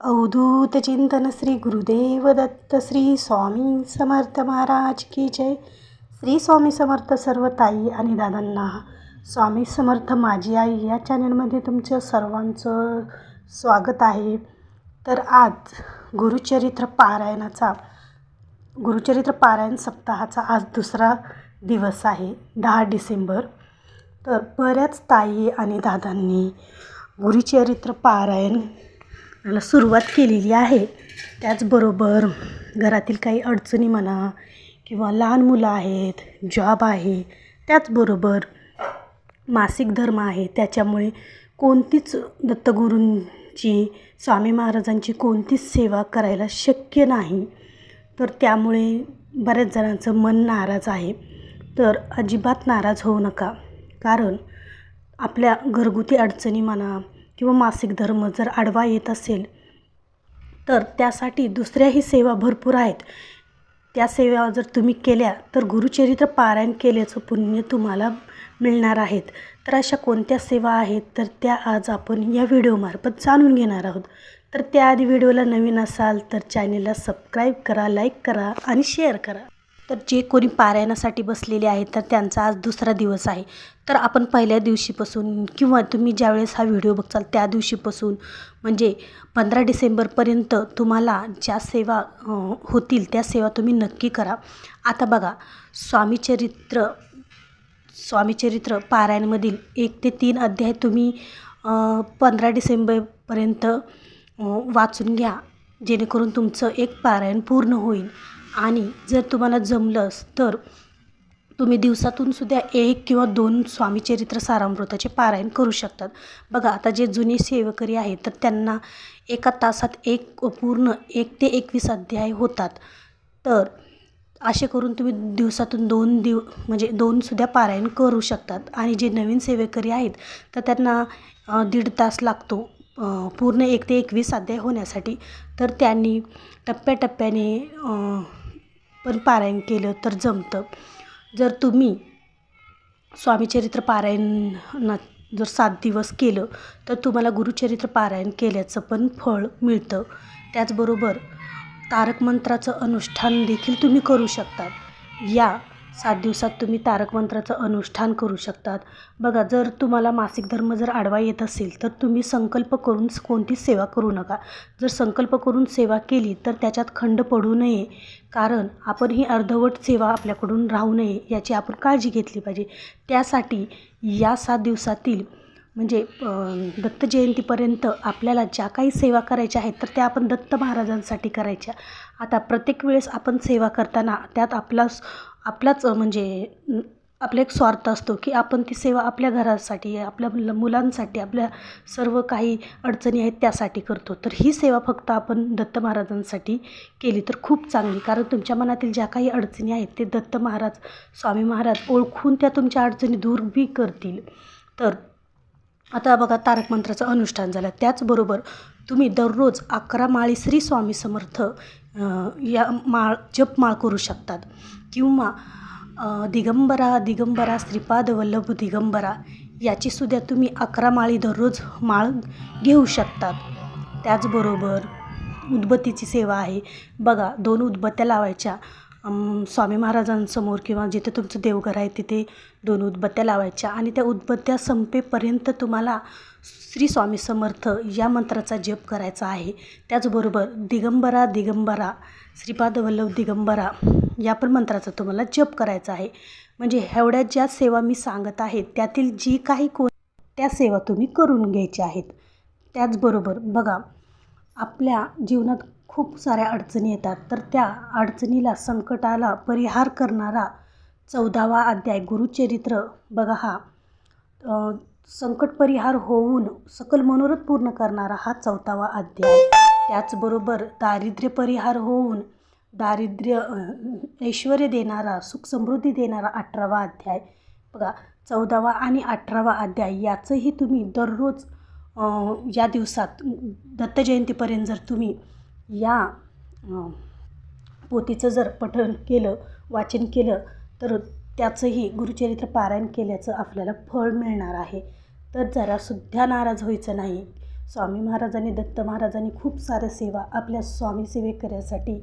अवधूत चिंतन श्री गुरुदेव दत्त श्री स्वामी समर्थ महाराज की जय। श्री स्वामी समर्थ सर्व ताई आणि दादांना स्वामी समर्थ माझी आई या चॅनलमध्ये तुमचं सर्वांचं स्वागत आहे. तर आज गुरुचरित्र पारायणाचा गुरुचरित्र पारायण सप्ताहाचा आज दुसरा दिवस आहे दहा डिसेंबर. तर बऱ्याच ताई आणि दादांनी गुरुचरित्र पारायण सुरुवात केलेली आहे. त्याचबरोबर घरातील काही अडचणी म्हणा किंवा लहान मुलं आहेत जॉब आहे त्याचबरोबर मासिक धर्म आहे त्याच्यामुळे कोणतीच दत्तगुरूंची स्वामी महाराजांची कोणतीच सेवा करायला शक्य नाही. तर त्यामुळे बऱ्याच जणांचं मन नाराज आहे. तर अजिबात नाराज होऊ नका. कारण आपल्या घरगुती अडचणी म्हणा किंवा मासिक धर्म जर आडवा येत असेल तर त्यासाठी दुसऱ्याही सेवा भरपूर आहेत. त्या सेवा जर तुम्ही केल्या तर गुरुचरित्र पारायण केल्याचं पुण्य तुम्हाला मिळणार आहेत. तर अशा कोणत्या सेवा आहेत? तर त्या आज आपण या व्हिडिओमार्फत जाणून घेणार आहोत. तर त्याआधी व्हिडिओला नवीन असाल तर चॅनेलला सबस्क्राईब करा लाईक करा आणि शेअर करा. तर जे कोणी पारायणासाठी बसलेले आहेत तर त्यांचा आज दुसरा दिवस आहे. तर आपण पहिल्या दिवशीपासून किंवा तुम्ही ज्यावेळेस हा व्हिडिओ बघचाल त्या दिवशीपासून म्हणजे पंधरा डिसेंबरपर्यंत तुम्हाला ज्या सेवा होतील त्या सेवा तुम्ही नक्की करा. आता बघा स्वामीचरित्र स्वामीचरित्र पारायणमधील एक ते तीन अध्याय तुम्ही पंधरा डिसेंबरपर्यंत वाचून घ्या. जेणेकरून तुमचं एक पारायण पूर्ण होईल. आणि जर तुम्हाला जमलंच तर तुम्ही दिवसातून सुद्धा एक किंवा दोन स्वामीचरित्र सारामृताचे पारायण करू शकतात. बघा आता जे जुने सेवकरी आहेत तर त्यांना एका तासात एक पूर्ण एक ते एकवीस अध्याय होतात. तर असे करून तुम्ही दिवसातून दोन दिव म्हणजे दोनसुद्धा पारायण करू शकतात. आणि जे नवीन सेवेकरी आहेत तर त्यांना दीड तास लागतो पूर्ण एक ते एकवीस अध्याय होण्यासाठी. तर त्यांनी टप्प्याटप्प्याने पण पारायण केलं तर जमतं. जर तुम्ही स्वामीचरित्र पारायण जर सात दिवस केलं तर तुम्हाला गुरुचरित्र पारायण केल्याचं पण फळ मिळतं. त्याचबरोबर तारकमंत्राचं अनुष्ठान देखील तुम्ही करू शकतात. या सात दिवसात तुम्ही तारक मंत्राचं अनुष्ठान करू शकतात. बघा जर तुम्हाला मासिक धर्म जर आडवा येत असेल तर तुम्ही संकल्प करून कोणतीच सेवा करू नका. जर संकल्प करून सेवा केली तर त्याच्यात खंड पडू नये. कारण आपण ही अर्धवट सेवा आपल्याकडून राहू नये याची आपण काळजी घेतली पाहिजे. त्यासाठी या सात दिवसातील म्हणजे दत्त जयंतीपर्यंत आपल्याला ज्या काही सेवा करायच्या आहेत तर त्या आपण दत्त महाराजांसाठी करायच्या. आता प्रत्येक वेळेस आपण सेवा करताना त्यात आपला आपलाच म्हणजे आपला एक स्वार्थ असतो की आपण ती सेवा आपल्या घरासाठी आपल्या मुलांसाठी आपल्या सर्व काही अडचणी आहेत त्यासाठी करतो. तर ही सेवा फक्त आपण दत्त महाराजांसाठी केली तर खूप चांगली. कारण तुमच्या मनातील ज्या काही अडचणी आहेत ते दत्त महाराज स्वामी महाराज ओळखून त्या तुमच्या अडचणी दूर बी करतील. तर आता बघा तारक मंत्राचं अनुष्ठान झालं. त्याचबरोबर तुम्ही दररोज अकरा माळी श्री स्वामी समर्थ या माळ जपमाळ करू शकतात. किंवा दिगंबरा दिगंबरा श्रीपाद वल्लभ दिगंबरा याचीसुद्धा तुम्ही अकरा माळी दररोज माळ घेऊ शकतात. त्याचबरोबर उदबत्तीची सेवा आहे. बघा दोन उदबत्त्या लावायच्या. स्वामी महाराजांसमोर किंवा जिथे तुमचं देवघर आहे तिथे दोन उदबत्त्या लावायच्या आणि त्या उदबत्त्या संपेपर्यंत तुम्हाला श्री स्वामी समर्थ या मंत्राचा जप करायचा आहे. त्याचबरोबर दिगंबरा दिगंबरा श्रीपाद वल्लभ दिगंबरा या पण मंत्राचा तुम्हाला जप करायचा आहे. म्हणजे एवढ्या ज्या सेवा मी सांगत आहे त्यातील जी काही कोण त्या सेवा तुम्ही करून घ्यायच्या आहेत. त्याचबरोबर बघा आपल्या जीवनात खूप साऱ्या अडचणी येतात. तर त्या अडचणीला संकटाला परिहार करणारा चौदावा अध्याय गुरुचरित्र बघा हा. संकट परिहार होऊन सकल मनोरथ पूर्ण करणारा हा चौथावा अध्याय. त्याचबरोबर दारिद्र्य परिहार होऊन दारिद्र्य ऐश्वर्य ऐश्वर देणारा सुख समृद्धी देणारा अठरावा अध्याय. बघा चौदावा आणि अठरावा अध्याय याचंही तुम्ही दररोज या दिवसात दत्त जयंतीपर्यंत जर तुम्ही या पोतीचं पोथीचं जर पठण केलं वाचन केलं तर त्याचंही गुरुचरित्र पारायण केल्याचं आपल्याला फळ मिळणार आहे. तर जरासुद्धा नाराज व्हायचं नाही. स्वामी महाराजांनी दत्त महाराजांनी खूप साऱ्या सेवा आपल्या स्वामी सेवेकऱ्यासाठी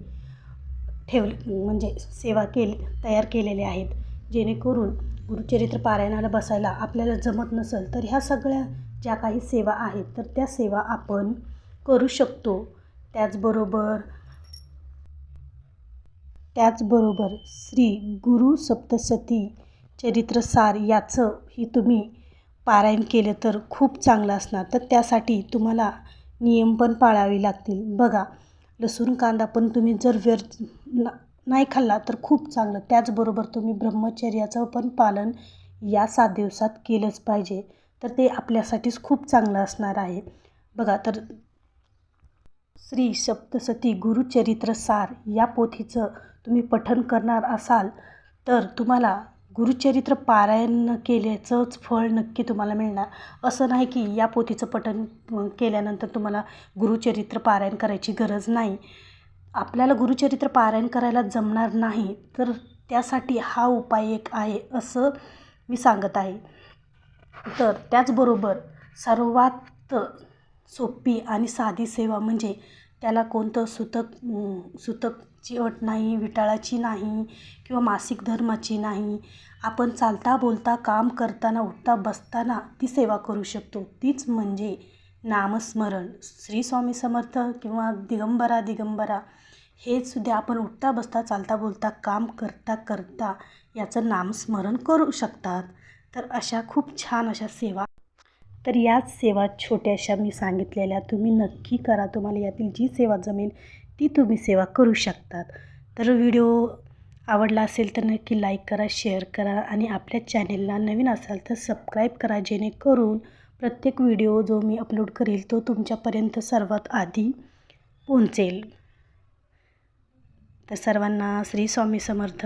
ठेवले म्हणजे सेवा केली तयार केलेल्या आहेत. जेणेकरून गुरुचरित्र पारायणाला बसायला आपल्याला जमत नसेल तर ह्या सगळ्या ज्या काही सेवा आहेत तर त्या सेवा आपण करू शकतो. त्याचबरोबर त्याचबरोबर श्री गुरु सप्तसती चरित्रसार याचं ही तुम्ही पारायण केलं तर खूप चांगलं असणार. तर त्यासाठी तुम्हाला नियम पण पाळावे लागतील. बघा लसूण कांदा पण तुम्ही जर व्यर नाही खाल्ला तर खूप चांगलं. त्याचबरोबर तुम्ही ब्रह्मचर्याचं पण पालन या सात दिवसात केलंच पाहिजे. तर ते आपल्यासाठीच खूप चांगलं असणार आहे. बघा तर श्री सप्तसती गुरुचरित्र सार या पोथीचं तुम्ही पठन करणार असाल तर तुम्हाला गुरुचरित्र पारायण केल्याचंच फळ नक्की तुम्हाला मिळणार. असं नाही की या पोथीचं पठन केल्यानंतर तुम्हाला गुरुचरित्र पारायण करायची गरज नाही. आपल्याला गुरुचरित्र पारायण करायला जमणार नाही तर त्यासाठी हा उपाय एक आहे असं मी सांगत आहे. तर त्याचबरोबर सर्वात सोपी आणि साधी सेवा म्हणजे त्याला कोणतं सुतक सुतकची अट नाही विटाळाची नाही किंवा मासिक धर्माची नाही. आपण चालता बोलता काम करताना उठता बसताना ती सेवा करू शकतो. तीच म्हणजे नामस्मरण. श्री स्वामी समर्थ किंवा दिगंबरा दिगंबरा हे सुद्धा आपण उठता बसता चालता बोलता काम करता करता याचं नामस्मरण करू शकतात. तर अशा खूप छान अशा सेवा तर याच सेवा छोट्याशा मी सांगितलेल्या तुम्ही नक्की करा. तुम्हाला यातील जी सेवा जमेल ती तुम्ही सेवा करू शकतात. तर व्हिडिओ आवडला असेल तर नक्की लाईक करा शेअर करा आणि आपल्या चॅनेलला नवीन असाल तर सबस्क्राईब करा जेणेकरून प्रत्येक व्हिडिओ जो मी अपलोड करेल तो तुमच्यापर्यंत सर्वात आधी पोहोचेल. तर सर्वांना श्री स्वामी समर्थ.